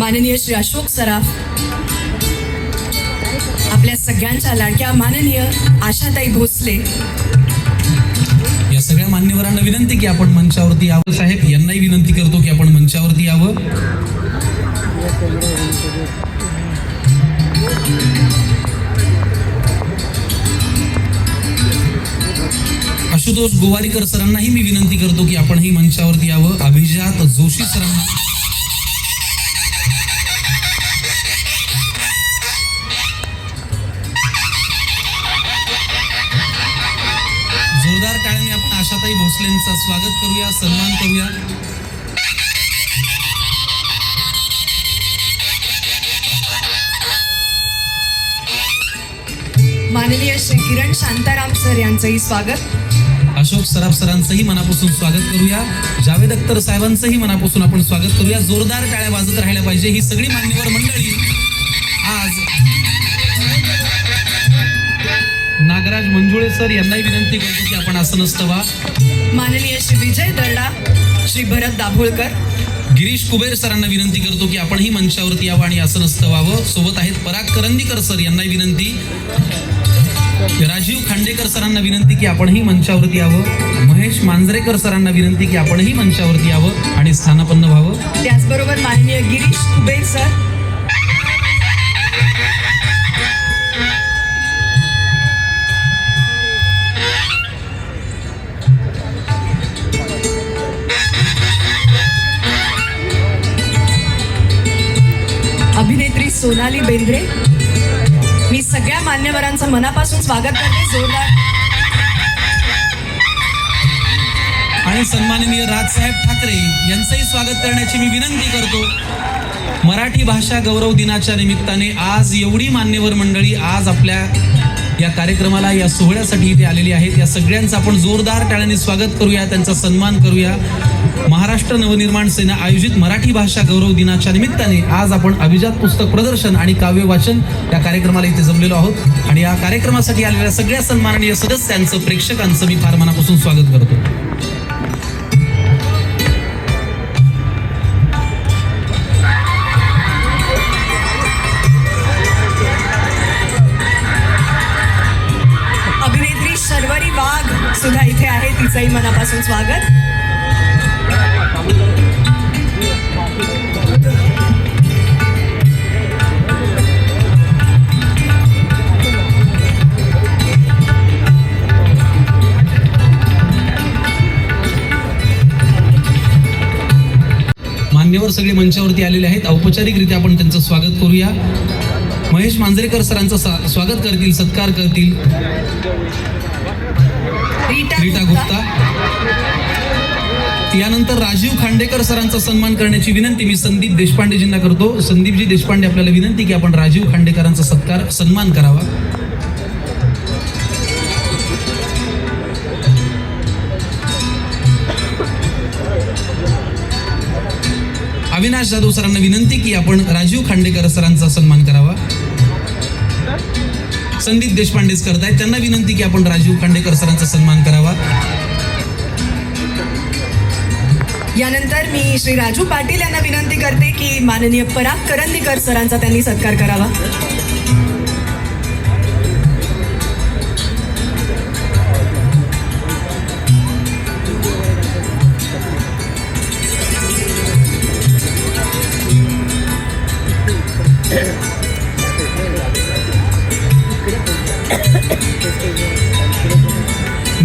माननीय श्री अशोक सराफ. आपल्या सगळ्यांच्या लाडक्या माननीय आशाताई भोसले. या सगळ्या मान्यवरांना विनंती की आपण मंचावरती यावं. साहेब यांनाही विनंती करतो की आपण मंचावरती यावं. आशुतोष गोवारीकर सरांनाही मी विनंती करतो की आपणही मंचावरती यावं. अभिजात जोशी सरांना आशाताई भोसलेंचं स्वागत करूया सन्मान करूया. माननीय श्री किरण शांताराम सर यांचंही स्वागत. अशोक सराफ सरांचंही मनापासून स्वागत करूया. जावेद अख्तर साहेबांचंही मनापासून आपण स्वागत करूया. जोरदार टाळ्या वाजत राहायला पाहिजे ही सगळी मान्यवर मंडळी. नागराज मंजुळे सर यांनाही विनंती करतो की आपण असं नसतं वा माननीय श्री विजय दर्डा श्री भरत दाभोळकर. गिरीश कुबेर सरांना विनंती करतो की आपणही मंचावरती यावं आणि असं नसतं व्हावं. सोबत आहेत पराग करंदीकर सर यांनाही विनंती. राजीव खांडेकर सरांना विनंती की आपणही मंचावरती यावं. महेश मांजरेकर सरांना विनंती की आपणही मंचावरती यावं आणि स्थानापन्न व्हावं. त्याचबरोबर माननीय गिरीश कुबेर सर सोनाली बेंद्रे. मी सगळ्या मान्यवरांचं मनापासून स्वागत करते. जोरदार. आणि सन्माननीय राजसाहेब ठाकरे यांचंही स्वागत करण्याची मी विनंती करतो. मराठी भाषा गौरव दिनाच्या निमित्ताने आज एवढी मान्यवर मंडळी आज आपल्या या कार्यक्रमाला या सोहळ्यासाठी इथे आलेली आहेत. या सगळ्यांचं आपण जोरदार टाळ्याने स्वागत करूया त्यांचा सन्मान करूया. महाराष्ट्र नवनिर्माण सेना आयोजित मराठी भाषा गौरव दिनाच्या निमित्ताने आज आपण अभिजात पुस्तक प्रदर्शन आणि काव्य वाचन या कार्यक्रमाला इथे जमलेलो आहोत. आणि या कार्यक्रमासाठी आलेल्या सगळ्या सन्माननीय सदस्यांचं प्रेक्षकांचं मी फार मनापासून स्वागत करतो. अभिनेत्री शर्वरी वाघ सुद्धा इथे आहे तिचंही मनापासून स्वागत. मान्यवर सगळे मंचावरती आलेले आहेत. औपचारिकरित्या आपण त्यांचं स्वागत करूया. महेश मांजरेकर सरांचं स्वागत करतील सत्कार करतील. रीटा गुप्ता. यानंतर राजीव खांडेकर सरांचा सन्मान करण्याची विनंती मी संदीप देशपांडेजींना करतो. संदीपजी देशपांडे आपल्याला विनंती की आपण राजीव खांडेकरांचा सत्कार सन्मान करावा. अविनाश जाधव सरांना विनंती की आपण राजीव खांडेकर सरांचा सन्मान करावा. संदीप देशपांडेच करतायत. त्यांना विनंती की आपण राजीव खांडेकर सरांचा सन्मान करावा. यानंतर मी श्री राजू पाटील यांना विनंती करते की माननीय पराग करंदीकर सरांचा त्यांनी सत्कार करावा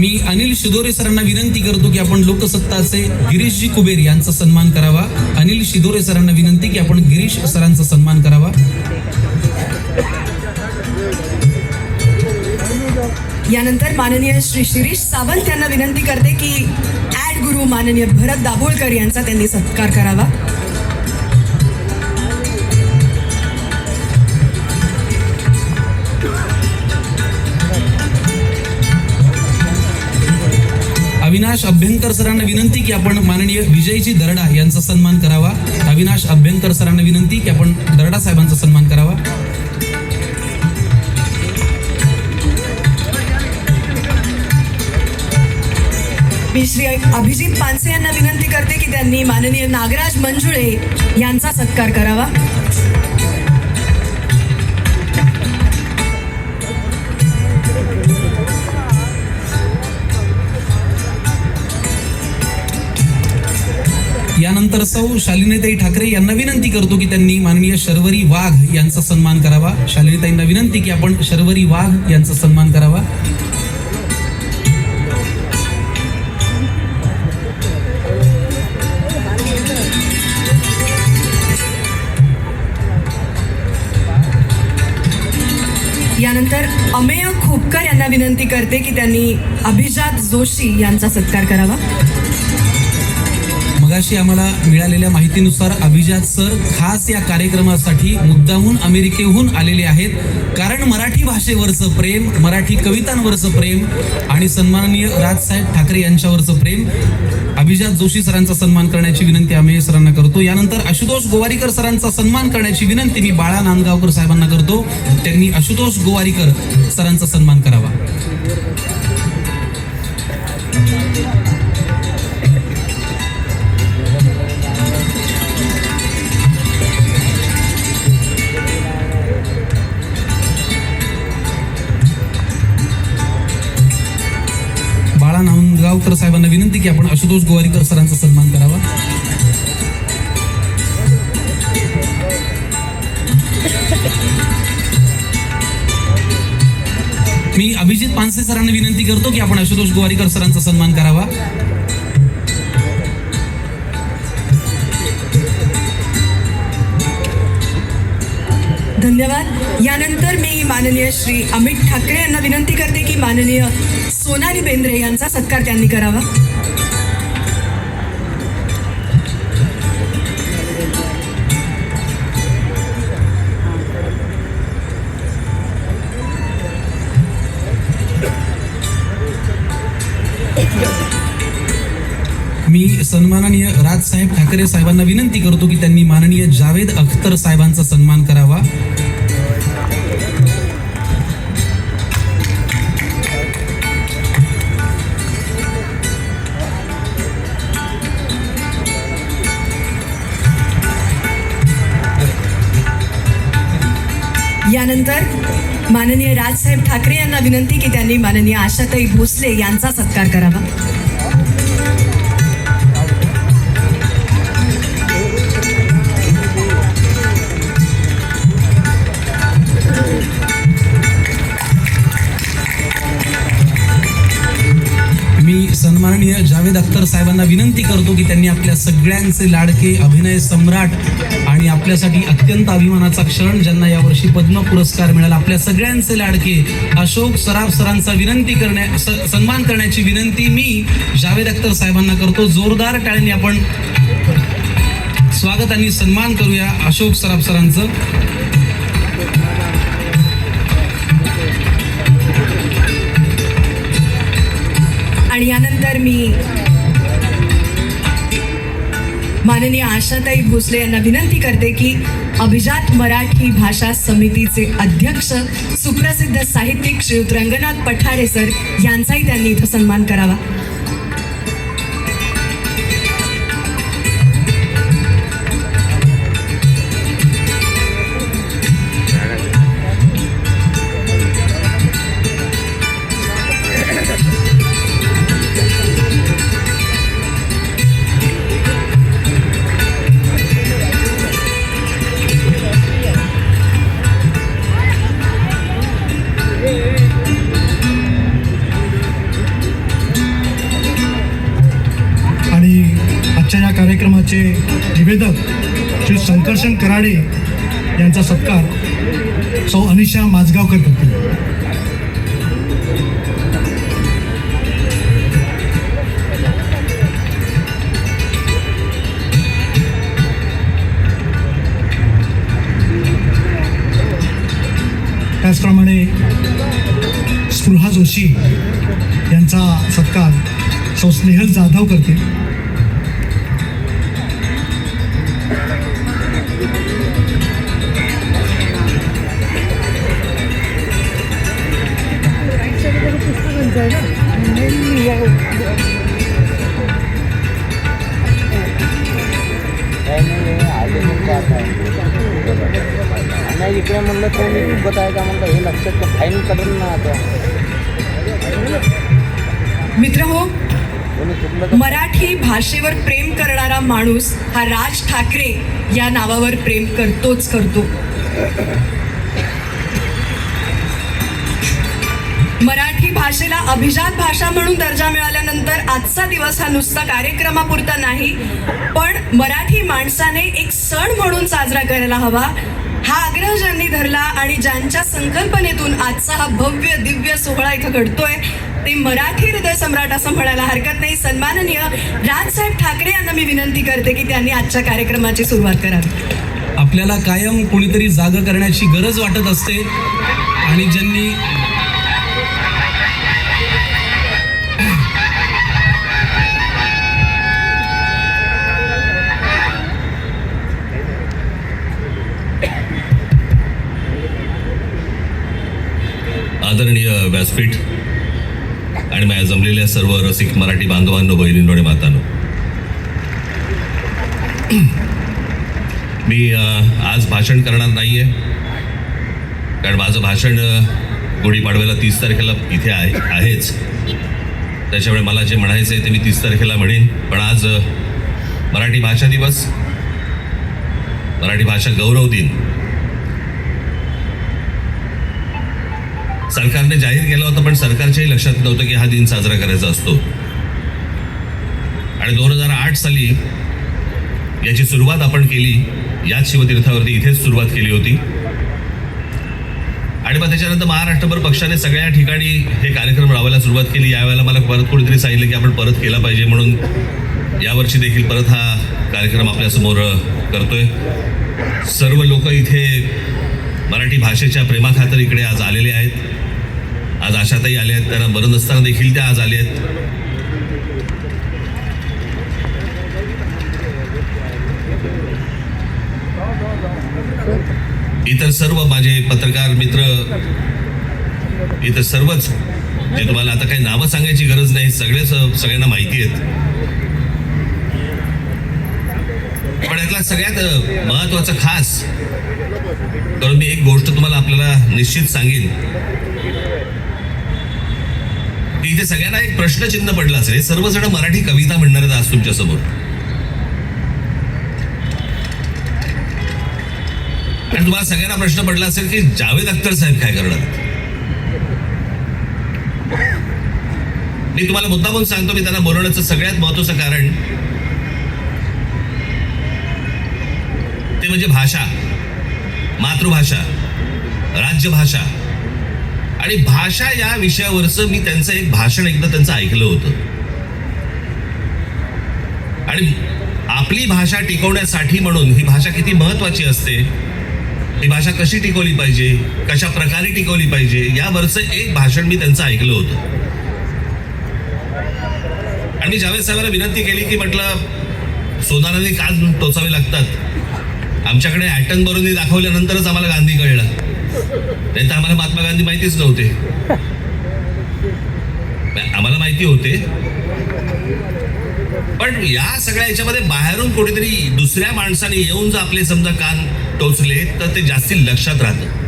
मी अनिल शिदोरे सरांना विनंती करतो की आपण लोकसत्ताचे गिरीशजी कुबेर यांचा सन्मान करावा. अनिल शिदोरे सरांना विनंती की आपण गिरीश सरांचा सन्मान करावा. यानंतर माननीय श्री शिरीष सावंत यांना विनंती करते की ऍड गुरु माननीय भरत दाभोळकर यांचा त्यांनी सत्कार करावा. अविनाश अभ्यंकर सरांना विनंती की आपण माननीय विजयजी दरडा यांचा सन्मान करावा. अविनाश अभ्यंकर सरांना विनंती की आपण दरडा साहेबांचा सन्मान करावा. मी श्री अभिजित पानसे यांना विनंती करते की त्यांनी माननीय नागराज मंजुळे यांचा सत्कार करावा. यानंतर सौ शालिनीताई ठाकरे यांना विनंती करतो की त्यांनी माननीय शर्वरी वाघ यांचा सन्मान करावा. शालिनीताईंना विनंती की आपण शर्वरी वाघ यांचा सन्मान करावा. यानंतर अमेय खोपकर यांना विनंती करते की त्यांनी अभिजात जोशी यांचा सत्कार करावा. मगाशी आम्हाला मिळालेल्या माहितीनुसार अभिजात सर खास या कार्यक्रमासाठी मुद्दाहून अमेरिकेहून आलेले आहेत. कारण मराठी भाषेवरचं प्रेम मराठी कवितांवरचं प्रेम आणि सन्माननीय राजसाहेब ठाकरे यांच्यावरचं प्रेम अभिजात जोशी सरांचा सन्मान करण्याची विनंती आम्ही सरांना करतो. यानंतर आशुतोष गोवारीकर सरांचा सन्मान करण्याची विनंती मी बाळा नांदगावकर साहेबांना करतो. त्यांनी आशुतोष गोवारीकर सरांचा सन्मान करावा. बाळा साहेबांना विनंती की आपण आशुतोष गोवारीकर सरांचा सन्मान करावा. मी अभिजित पानसे सरांना विनंती करतो की आपण आशुतोष गोवारीकर सरांचा सन्मान करावा. धन्यवाद. यानंतर मी माननीय श्री अमित ठाकरे यांना विनंती करते की माननीय सोनाली बेंद्रे यांचा सत्कार त्यांनी करावा. मी सन्माननीय राजसाहेब ठाकरे साहेबांना विनंती करतो की त्यांनी माननीय जावेद अख्तर साहेबांचा सन्मान करावा. यानंतर माननीय राजसाहेब ठाकरे यांना विनंती की त्यांनी माननीय आशाताई भोसले यांचा सत्कार करावा. सन्माननीय जावेद साहेबांना विनंती करतो की त्यांनी आपल्या सगळ्यांचे लाडके अभिनय सम्राट आणि आपल्यासाठी अत्यंत अभिमानाचा क्षण ज्यांना यावर्षी पद्म पुरस्कार मिळाला आपल्या सगळ्यांचे लाडके अशोक सराफ सरांचा विनंती करण्या सन्मान करण्याची विनंती मी जावेद अख्तर साहेबांना करतो. जोरदार टाळ्यांनी आपण स्वागत आणि सन्मान करूया अशोक सराफ सरांचं. आणि यानंतर मी माननीय आशाताई भोसले यांना विनंती करते की अभिजात मराठी भाषा समितीचे अध्यक्ष सुप्रसिद्ध साहित्यिक श्रीयुत रंगनाथ पठारे सर यांचाही त्यांनी इथं सन्मान करावा. संकर्षण कराडे यांचा सत्कार सौ अनिशा माझगावकर करतील. त्याचप्रमाणे स्पृहा जोशी यांचा सत्कार सौ स्नेहल जाधव करतील. माणूस हा राज ठाकरे या नावावर प्रेम करतोच करतो. मराठी भाषेला अभिजात भाषा म्हणून दर्जा मिळाल्यानंतर आजचा दिवस हा नुसता कार्यक्रमापुरता नाही पण मराठी माणसाने एक सण म्हणून साजरा करायला हवा. हा आग्रह ज्यांनी धरला आणि ज्यांच्या संकल्पनेतून आजचा हा भव्य दिव्य सोहळा इथं घडतोय ते मराठी हृदय सम्राट असं म्हणायला हरकत नाही. सन्माननीय राजसाहेब ठाकरे यांना मी विनंती करते की त्यांनी आजच्या कार्यक्रमाची सुरुवात करावी. आपल्याला कायम कोणीतरी जाग करण्याची गरज वाटत असते आणि ज्यांनी आदरणीय व्यासपीठ आणि माझ्या जमलेल्या सर्व रसिक मराठी बांधवांनो बहिणींनो आणि मातांनो. मी आज भाषण करणार नाही आहे कारण माझं भाषण गुढीपाडव्याला तीस तारखेला इथे आहे आहेच. त्याच्यामुळे मला जे म्हणायचं आहे ते मी तीस तारखेला म्हणेन. पण आज मराठी भाषा दिवस. मराठी भाषा गौरव दिन. सरकारने जाहीर केला होता पण सरकारच्याही लक्षात नव्हतं की हा दिन साजरा करायचा असतो. आणि दोन हजार आठ साली याची सुरुवात आपण केली याच शिवतीर्थावरती इथेच सुरुवात केली होती. आणि मग त्याच्यानंतर महाराष्ट्रभर पक्षाने सगळ्या ठिकाणी हे कार्यक्रम राहायला सुरुवात केली. यावेळेला मला परत कुणीतरी सांगितलं की आपण परत केला पाहिजे म्हणून यावर्षी देखील परत हा कार्यक्रम आपल्यासमोर करतोय. सर्व लोक इथे मराठी भाषेच्या प्रेमाखातर इकडे आज आलेले आहेत. आज आशाताई आल्या आहेत त्यांना बरं नसताना देखील त्या आज आल्या आहेत. इतर सर्व माझे पत्रकार मित्र इतर सर्वच जे तुम्हाला आता काही नावं सांगायची गरज नाही सगळेच सगळ्यांना माहिती आहेत. पण यातला सगळ्यात महत्त्वाचा खास करून मी एक गोष्ट तुम्हाला आपल्याला निश्चित सांगेन. इथे सगळ्यांना एक प्रश्नचिन्ह पडलाच असेल सर्वजण मराठी कविता म्हणणार आहेत आज तुमच्यासमोर आणि तुम्हाला सगळ्यांना प्रश्न पडला असेल की जावेद अख्तर साहेब काय करणार? मी तुम्हाला मुद्दा म्हणून सांगतो मी त्यांना बोलवण्याचं सगळ्यात महत्वाचं कारण ते म्हणजे भाषा मातृभाषा राज्यभाषा. आणि भाषा या विषयावरचं मी त्यांचं एक भाषण एकदा त्यांचं ऐकलं होतं. आणि आपली भाषा टिकवण्यासाठी म्हणून ही भाषा किती महत्वाची असते ही भाषा कशी टिकवली पाहिजे कशा प्रकारे टिकवली पाहिजे यावरचं एक भाषण मी त्यांचं ऐकलं होतं. आणि मी जावेद साहेबांना विनंती केली की म्हटलं सोनाराने का टोचावे लागतात. आमच्याकडे ॲटन बरोनी दाखवल्यानंतरच आम्हाला गांधी कळलं. नाही तर आम्हाला महात्मा गांधी माहितीच नव्हते. आम्हाला माहिती होते. पण या सगळ्या याच्यामध्ये बाहेरून कोणीतरी दुसऱ्या माणसाने येऊन जर आपले समजा कान टोचले तर ते जास्ती लक्षात राहतं.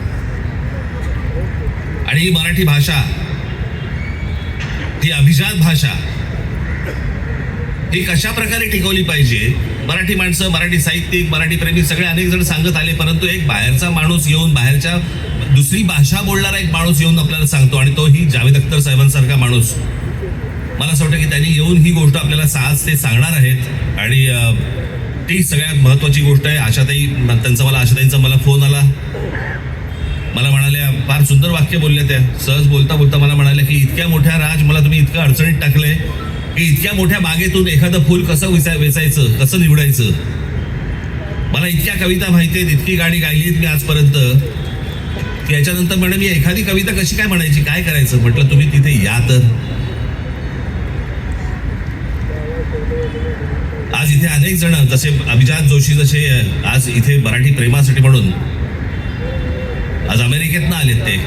आणि ही मराठी भाषा ही अभिजात भाषा ही कशा प्रकारे टिकवली पाहिजे मराठी माणसं मराठी साहित्यिक मराठी प्रेमी सगळे अनेक जण सांगत आले परंतु एक बाहेरचा माणूस येऊन बाहेरच्या दुसरी भाषा बोलणारा एक माणूस येऊन आपल्याला सांगतो आणि तो ही जावेद अख्तर साहेबांसारखा माणूस. मला असं वाटतं की त्यांनी येऊन ही गोष्ट आपल्याला सहज ते सांगणार आहेत आणि ती सगळ्यात महत्त्वाची गोष्ट आहे. आशाताई त्यांचा मला आशाताईंचा मला फोन आला. मला म्हणाल्या फार सुंदर वाक्य बोलल्या त्या. सहज बोलता बोलता मला म्हणाल्या की इतक्या मोठ्या राज मला तुम्ही इतकं अडचणीत टाकलंय. की इतक्या मोठ्या बागेतून एखादं फुल कसं विसाय वेचायचं कसं निवडायचं? मला इतक्या कविता माहिती आहेत इतकी गाणी गायली आहेत मी आजपर्यंत. की याच्यानंतर मॅडम मी एखादी कविता कशी काय म्हणायची काय करायचं? म्हटलं तुम्ही तिथे या तर. आज इथे अनेक जण जसे अभिजात जोशी जसे आज इथे मराठी प्रेमासाठी म्हणून. आज अमेरिकेतनं आलेत ते.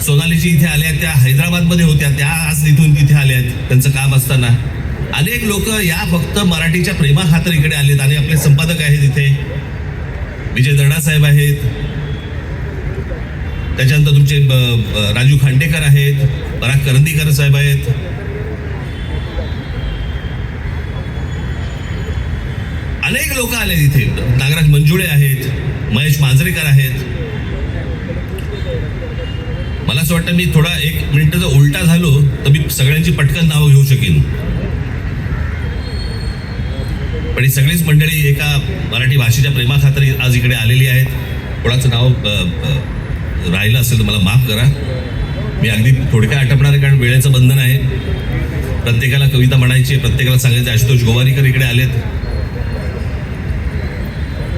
सोनालीजी इथे आल्या त्या हैदराबादमध्ये होत्या त्या आज इथून तिथे आल्यात त्यांचं काम असताना. अनेक लोक या फक्त मराठीच्या प्रेमाखातर इकडे आलेत आणि आपले संपादक आहेत इथे. विजय दर्डा साहेब आहेत. त्याच्यानंतर तुमचे ब- राजू खांडेकर आहेत पराग करंदीकर साहेब आहेत. अनेक लोक आले इथे. नागराज मंजुळे आहेत महेश मांजरेकर आहेत. मला असं वाटतं मी थोडा एक मिनिट जर उलटा झालो तर मी सगळ्यांची पटकन नावं घेऊ शकेन. पण ही सगळीच मंडळी एका मराठी भाषेच्या प्रेमाखातर आज इकडे आलेली आहेत. कोणाचं नाव राहिलं असेल तर मला माफ करा. मी अगदी थोडक्या आटपणार आहे कारण वेळेचं बंधन आहे. प्रत्येकाला कविता म्हणायची प्रत्येकाला सांगायचं आशुतोष गोवारीकर इकडे आलेत.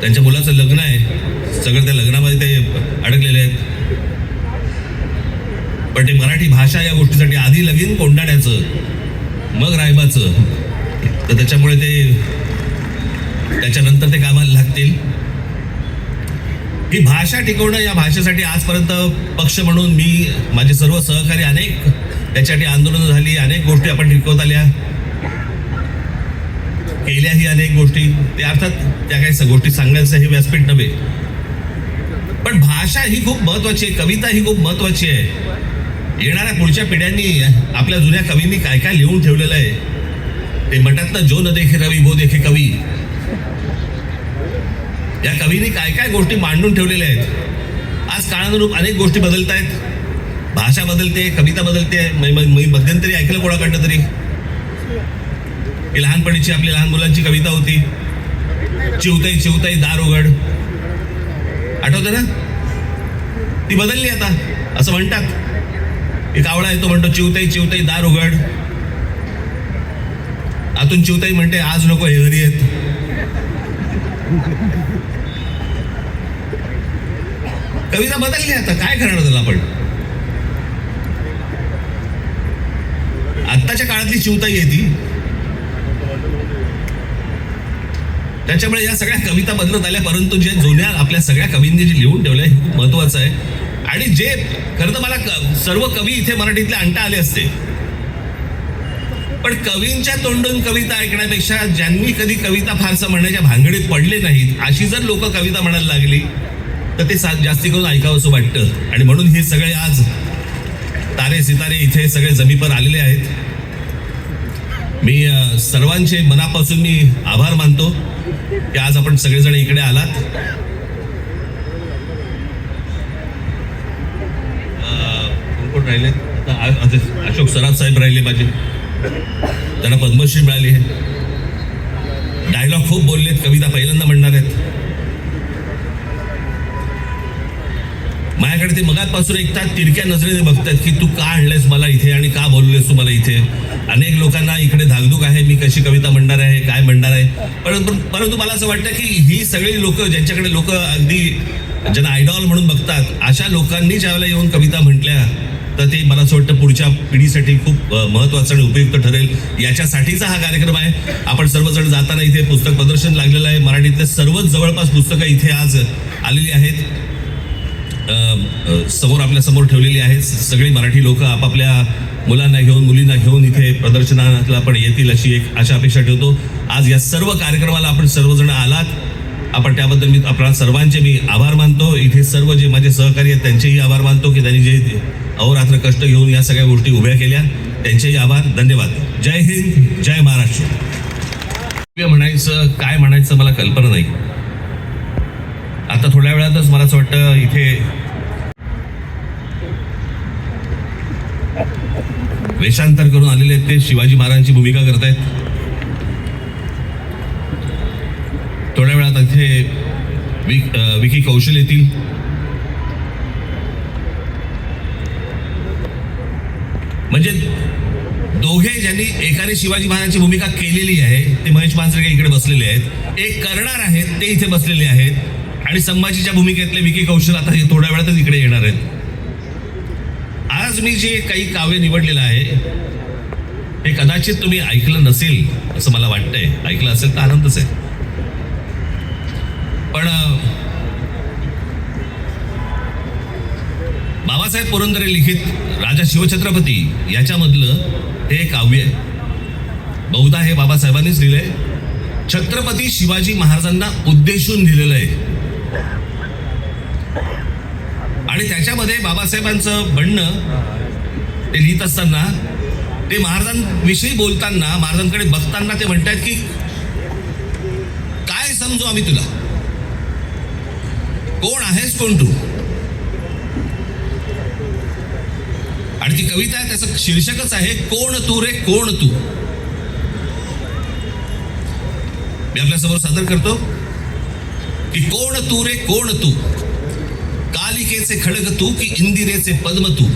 त्यांच्या मुलाचं लग्न आहे. सगळं त्या लग्नामध्ये ते अडकलेले आहेत. पण ते मराठी भाषा या गोष्टीसाठी आधी लगीन कोंडाण्याचं मग रायबाचं. तर त्याच्यामुळे ते त्याच्यानंतर ते कामाला लागतील. ही भाषा टिकवणं या भाषेसाठी आजपर्यंत पक्ष म्हणून मी माझे सर्व सहकारी अनेक त्याच्यासाठी आंदोलनं झाली अनेक गोष्टी आपण टिकवत आल्या. केल्याही अनेक गोष्टी. ते अर्थात त्या काही गोष्टी सांगण्याचं हे व्यासपीठ नव्हे. पण भाषा ही खूप महत्वाची आहे कविता ही खूप महत्वाची आहे. येणाऱ्या पुढच्या पिढ्यांनी आपल्या जुन्या कवींनी काय काय लिहून ठेवलेलं आहे ते म्हणतात ना जो न देखे रवी वो देखे कवी. या कवींनी काय काय गोष्टी मांडून ठेवलेल्या आहेत. आज काळानुरूप अनेक गोष्टी बदलत आहेत. भाषा बदलते कविता बदलते मी मध्यंतरी ऐकलं कोणाकडनं तरी? लहानपणीची आपली लहान मुलांची कविता होती. चिवताई चिवताई दार उघड. आठवतं ना? ती बदलली आता असं म्हणतात. एक आवळा येतो म्हणतो चिवताई चिवताई दार उघड. आतून चिवताई म्हणते आज नको हे घरी कविता बदलली आता काय करणार त्याला आपण? आत्ताच्या काळातली चिवताई आहे ती. त्याच्यामुळे या सगळ्या कविता बदलत आल्या परंतु जे जुन्या आपल्या सगळ्या कवींनी जे लिहून ठेवल्या हे खूप महत्वाचं आहे. आणि जे खरं तर मला सर्व कवी इथे मराठीतले अंटा आले असते. पण कवींच्या तोंडून कविता ऐकण्यापेक्षा ज्यांनी कधी कविता फारसं म्हणण्याच्या भानगडीत पडले नाहीत अशी जर लोक कविता म्हणायला लागली तर ते सा- जास्ती करून ऐकावं असं वाटतं. आणि म्हणून हे सगळे आज तारे सितारे इथे सगळे जमीपर आलेले आहेत. मी सर्वांचे मनापासून मी आभार मानतो की आज आपण सगळेजण इकडे आलात. कोण राहिले. अशोक सराफ साहेब राहिले माझे. त्यांना पद्मश्री मिळाली आहे. डायलॉग खूप बोललेत कविता पहिल्यांदा म्हणणार आहेत. माझ्याकडे ते मगातपासून एक तास तिरक्या नजरेने बघतात की तू का आणलंयस मला इथे आणि का बोललेस तू मला इथे? अनेक लोकांना इकडे धाकधूक आहे मी कशी कविता म्हणणार आहे काय म्हणणार आहे? परंतु परंतु मला असं वाटतं की ही सगळी लोक ज्यांच्याकडे लोक अगदी ज्यांना आयडॉल म्हणून बघतात अशा लोकांनी ज्यावेळेला येऊन कविता म्हटल्या तर ते मला असं वाटतं पुढच्या पिढीसाठी खूप अ, महत्त्वाचं आणि उपयुक्त ठरेल. याच्यासाठीचा हा कार्यक्रम आहे. आपण सर्वजण जाताना इथे पुस्तक प्रदर्शन लागलेलं आहे. मराठीतले सर्वच जवळपास पुस्तकं इथे आज आलेली आहेत. समोर आपल्यासमोर ठेवलेली आहेत. सगळी मराठी लोक आपापल्या मुलांना घेऊन मुलींना घेऊन इथे प्रदर्शनाला पण येतील अशी एक अशा अपेक्षा ठेवतो. आज या सर्व कार्यक्रमाला आपण सर्वजण आलात. आपण त्याबद्दल मी आपल्या सर्वांचे मी आभार मानतो. इथे सर्व जे माझे सहकारी आहेत त्यांचेही आभार मानतो की त्यांनी जे अहोरात्र कष्ट घेऊन या सगळ्या गोष्टी उभ्या केल्या. त्यांचेही आभार धन्यवाद. जय हिंद जय महाराष्ट्र. म्हणायचं काय म्हणायचं मला कल्पना नाही. आता थोड्या वेळातच मला असं वाटतं इथे वेषांतर करून आलेले आहेत ते शिवाजी महाराजांची भूमिका करतायत. थोड्या वेळात इथे विक विकी कौशल येतील. म्हणजे दोघे ज्यांनी एकाने शिवाजी महाराजांची भूमिका केलेली आहे ते महेश मांजरेकर इकडे बसलेले आहेत. एक करणार आहेत ते इथे बसलेले आहेत. आणि संभाजीच्या भूमिकेतले विकी कौशल आता हे थोड्या वेळातच इकडे येणार आहेत. आज मी जे काही काव्य निवडलेलं आहे हे कदाचित तुम्ही ऐकलं नसेल असं मला वाटतंय. ऐकलं असेल तर आनंदच आहे. पण बाबासाहेब पुरंदरे लिखित राजा शिवछत्रपती याच्यामधलं हे काव्य आहे. बहुधा हे बाबासाहेबांनीच लिहिलंय. छत्रपती शिवाजी महाराजांना उद्देशून लिहिलेलं आहे. आणि त्याच्यामध्ये बाबासाहेबांचं म्हणणं ते लिहित असताना ते महाराजांविषयी बोलताना महाराजांकडे बघताना ते म्हणतात की काय समजू आम्ही तुला? कोण आहेस कोण तू? आणि ती कविता आहे त्याचं शीर्षकच आहे कोण तू रे कोण तू? मी आपल्यासमोर सादर करतो की कोण तू रे कोण तू? कालिकेचे खडग तू की इंदिरेचे पद्म तू?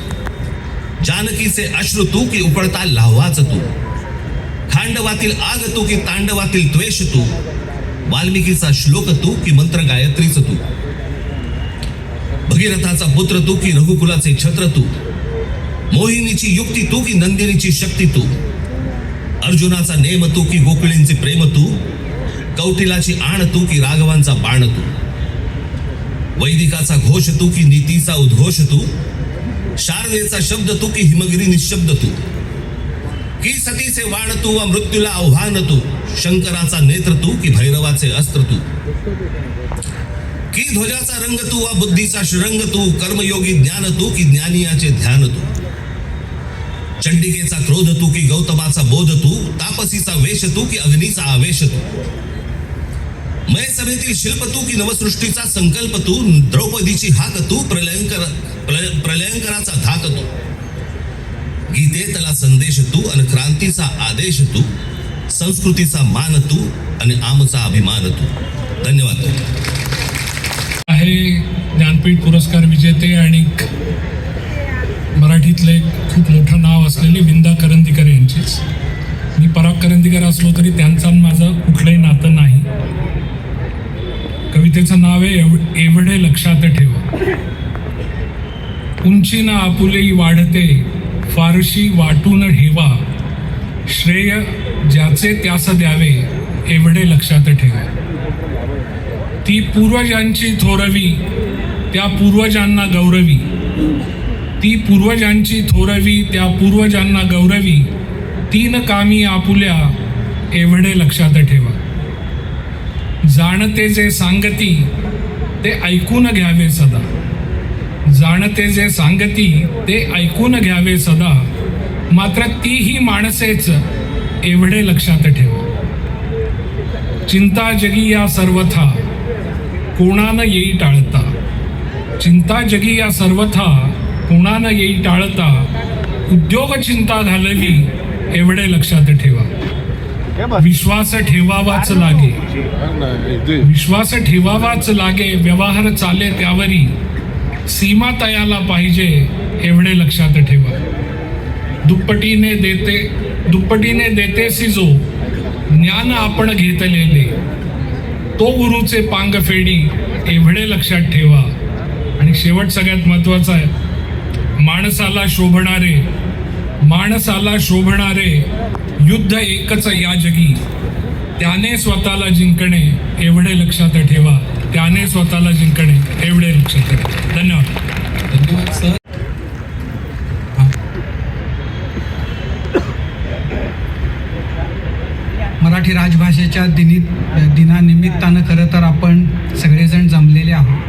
जानकीचे अश्रू तू की उपळता लावाच तू? खांडवातील आग तू की तांडवातील द्वेष तू? वाल्मिकीचा श्लोक तू की मंत्र गायत्रीच तू? भगीरथाचा पुत्र तू की रघुकुलाचे छत्र तू? मोहिनीची युक्ती तू की नंदिनीची शक्ती तू? अर्जुनाचा नेम तू की गोकुळींचे प्रेम तू? कौटिलाची आण तू की राघवांचा बाण तू? वैदिकाचा घोष तू की नीतीचा उद्घोष तू? शारदेचा शब्द तू की हिमगिरी निशब्द तू? की सतीचे वाण तू व मृत्यूला आव्हान तू? शंकराचा नेत्र तू की भैरवाचे अस्त्र तू? की ध्वजाचा रंग तू वा बुद्धीचा श्रंग तू? कर्मयोगी ज्ञान तू की ज्ञानियाचे ध्यान तू? चंडिकेचा क्रोध तू की गौतमाचा बोध तू? तापसीचा वेश तू की अग्नीचा आवेश तू? मय सभेतील शिल्प तू की नवसृष्टीचा संकल्प तू? द्रौपदीची हाक तू? प्रलयंकर प्रलयंकराचा धाक तू? गीतेतला संदेश तू? आणि क्रांतीचा आदेश तू? संस्कृतीचा मान तू? आणि आमचा अभिमान तू? धन्यवाद. आहे ज्ञानपीठ पुरस्कार विजेते आणि मराठीतलं एक खूप मोठं नाव असलेली विंदा करंदीकर यांचीच. मी पराग करंदीकर असलो तरी त्यांचं आणि माझं कुठलंही नातं नाही. कवितेचं नाव आहे एव एवढे लक्षात ठेव. उंची ना आपुलेही वाढते फारशी वाटून ठेवा. श्रेय ज्याचे त्यास द्यावे एवढे लक्षात ठेवा. ती पूर्वजांची थोरवी त्या पूर्वजांना गौरवी. ती पूर्वजांची थोरवी त्या पूर्वजांना गौरवी तीन कामी आपुल्या एवढे लक्षात ठेवा. जाणते जे सांगती ते ऐकून घ्यावे सदा. जाणते जे सांगती ते ऐकून घ्यावे सदा. मात्र तीही माणसेच एवढे लक्षात ठेवा. चिंता जगी या सर्वथा कोणानं येई टाळता. चिंता जगी या सर्वथा कोणानं येई टाळता उद्योग चिंता घालवी एवढे लक्षात ठेवा. विश्वास ठेवावाच लागे. विश्वास ठेवावाच लागे व्यवहार चाले त्यावरी. सीमा तयाला पाहिजे एवढे लक्षात ठेवा. दुप्पटीने देते दुप्पटीने देतेसी जो ज्ञान आपण घेतलेले. तो गुरुचे पांग फेडी एवढे लक्षात ठेवा. आणि शेवट सगळ्यात महत्त्वाचा आहे माणसाला शोभणारे माणसाला शोभणारे युद्ध एकच या जगी. त्याने स्वतःला जिंकणे एवढे लक्षात ठेवा. त्याने स्वतःला जिंकणे एवढे लक्षात ठेवा. धन्यवाद. धन्यवाद सर. मराठी राजभाषेच्या दिनी दिनानिमित्तानं खरं तर आपण सगळेजण जमलेले आहोत.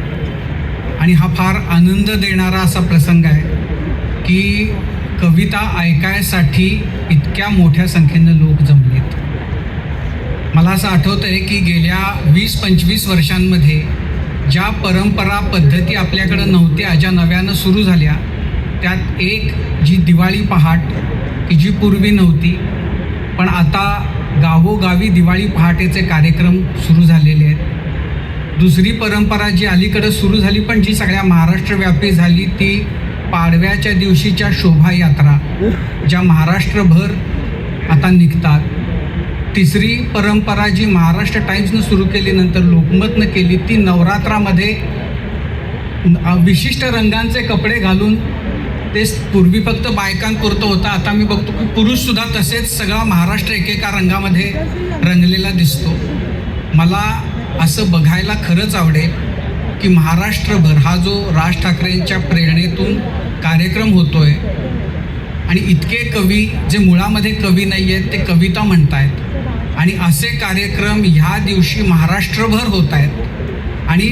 आणि हा फार आनंद देणारा असा प्रसंग आहे. की कविता ऐकायसाठी इतक्या मोठ्या संख्येनं लोक जमलेत. मला असं आठवतं आहे की गेल्या वीस पंचवीस वर्षांमध्ये ज्या परंपरा पद्धती आपल्याकडं नव्हत्या ज्या नव्यानं सुरू झाल्या त्यात एक जी दिवाळी पहाट की जी पूर्वी नव्हती पण आता गावोगावी दिवाळी पहाटेचे कार्यक्रम सुरू झालेले आहेत. दुसरी परंपरा जी अलीकडं सुरू झाली पण जी सगळ्या महाराष्ट्रव्यापी झाली ती पाडव्याच्या दिवशीच्या शोभायात्रा ज्या महाराष्ट्रभर आता निघतात. तिसरी परंपरा जी महाराष्ट्र टाइम्सनं सुरू केली नंतर लोकमतनं केली ती नवरात्रामध्ये विशिष्ट रंगांचे कपडे घालून ते पूर्वी फक्त बायकांपुरतं होतं आता मी बघतो की पुरुषसुद्धा तसेच सगळा महाराष्ट्र एकेका रंगामध्ये रंगलेला दिसतो. मला असं बघायला खरंच आवडेल. की महाराष्ट्रभर हा जो राज ठाकरेंच्या प्रेरणेतून कार्यक्रम होतोय आणि इतके कवी जे मुळामध्ये कवी नाही आहेत ते कविता म्हणतायत. आणि असे कार्यक्रम ह्या दिवशी महाराष्ट्रभर होत आहेत आणि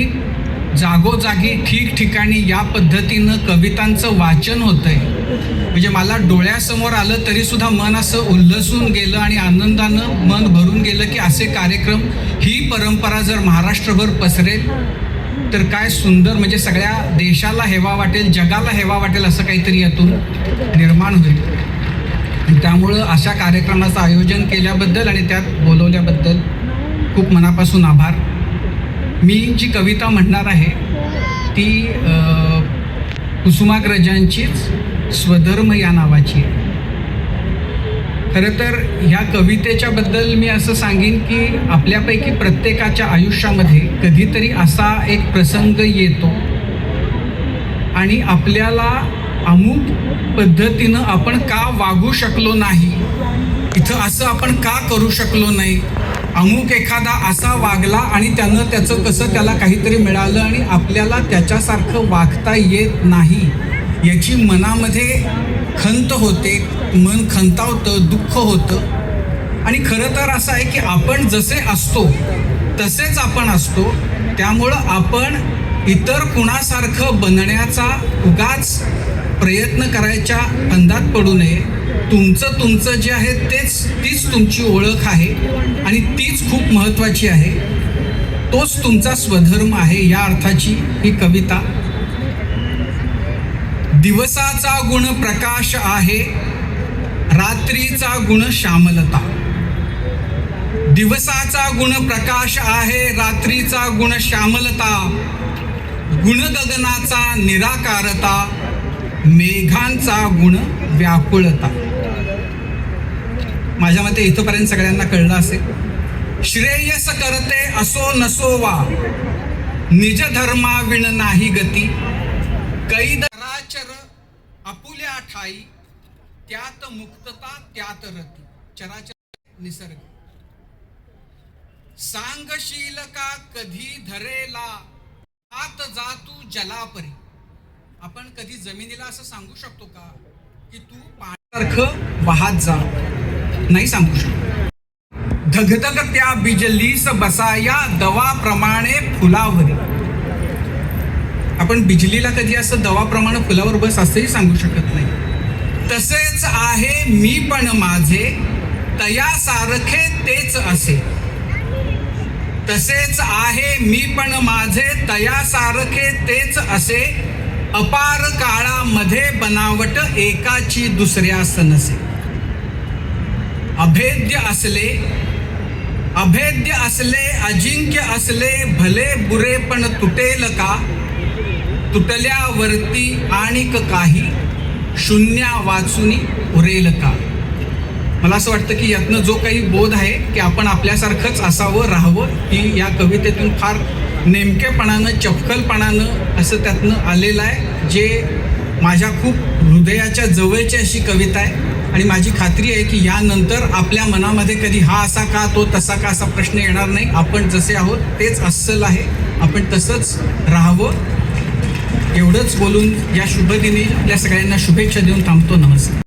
जागोजागी ठिकठिकाणी या पद्धतीनं कवितांचं वाचन होतं आहे म्हणजे मला डोळ्यासमोर आलं तरीसुद्धा मन असं उल्लसून गेलं आणि आनंदानं मन भरून गेलं की असे कार्यक्रम ही परंपरा जर महाराष्ट्रभर पसरेल तर काय सुंदर म्हणजे सगळ्या देशाला हेवा वाटेल जगाला हेवा वाटेल असं काहीतरी यातून निर्माण होईल. आणि त्यामुळं अशा कार्यक्रमाचं आयोजन केल्याबद्दल आणि त्यात बोलवल्याबद्दल खूप मनापासून आभार. मी जी कविता म्हणणार आहे ती कुसुमाग्रजांचीच स्वधर्म या नावाची आहे. खरं तर ह्या कवितेच्या बद्दल मी असं सांगेन की आपल्यापैकी प्रत्येकाच्या आयुष्यामध्ये कधीतरी असा एक प्रसंग येतो. आणि आपल्याला अमुक पद्धतीनं आपण का वागू शकलो नाही इथं असं आपण का करू शकलो नाही अमुक एखादा असा वागला आणि त्यानं त्याचं कसं त्याला काहीतरी मिळालं आणि आपल्याला त्याच्यासारखं वागता येत नाही याची मनामध्ये खंत होते मन खंतावतं दुःख होतं. आणि खरं तर असं आहे की आपण जसे असतो तसेच आपण असतो. त्यामुळं आपण इतर कुणासारखं बनण्याचा उगाच प्रयत्न करायच्या अंदात पडू नये. तुमचं तुमचं जे आहे तेच तीच तुमची ओळख आहे आणि तीच खूप महत्त्वाची आहे. तोच तुमचा स्वधर्म आहे या अर्थाची ही कविता. दिवसाचा गुण प्रकाश आहे रात्रीचा गुण श्यामलता दिवसाचा गुण प्रकाश आहे रात्रीचा गुण श्यामलता गुण गगनाचा निराकारता मेघांचा गुण व्याकुळता. माझ्या मते इथंपर्यंत सगळ्यांना कळलं असेल. श्रेयस करते असो नसो वा निज धर्माविण नाही गती. कैद चराचर अपुल्या ठाई त्यात मुक्तता त्यात रती. चराचर निसर्ग. सांगशील का कधी धरेला? आत जातू जलापरी. आपण कधी जमिनीला असं सांगू शकतो का? की तू पाण्यासारखं वाहत जा. नाही सांगू शकतो. धगधग त्या बिजलीस बसाया दवाप्रमाणे फुलावरी. आपण बिजलीला कधी असं दवाप्रमाणे फुलावर बस असंही सांगू शकत नाही. तसेच आहे मी पण माझे तयासारखे तेच असे. तसेच आहे मी पण माझे तयासारखे तेच असे. अपार काळामध्ये बनावट एकाची दुसऱ्या सनसे अभेद्य असले अभेद्य असले अजिंक्य असले भले बुरे पण तुटेल का? तुटल्यावरती आणिक काही शून्या वाचुनी उरेल का? मला असं वाटतं की यातनं जो काही बोध आहे की आपण आपल्यासारखंच असावं राहावं ही या कवितेतून फार नेमकेपणानं चपखलपणानं असं त्यातनं आलेलं आहे जे माझ्या खूप हृदयाच्या जवळची अशी कविता आहे. आणि माझी खात्री आहे की यानंतर आपल्या मनामध्ये कधी हा असा का तो तसा का असा प्रश्न येणार नाही. आपण जसे आहोत तेच अस्सल आहे. आपण तसंच राहावं. एवढंच बोलून या शुभदिनी आपल्या सगळ्यांना शुभेच्छा देऊन थांबतो. नमस्कार.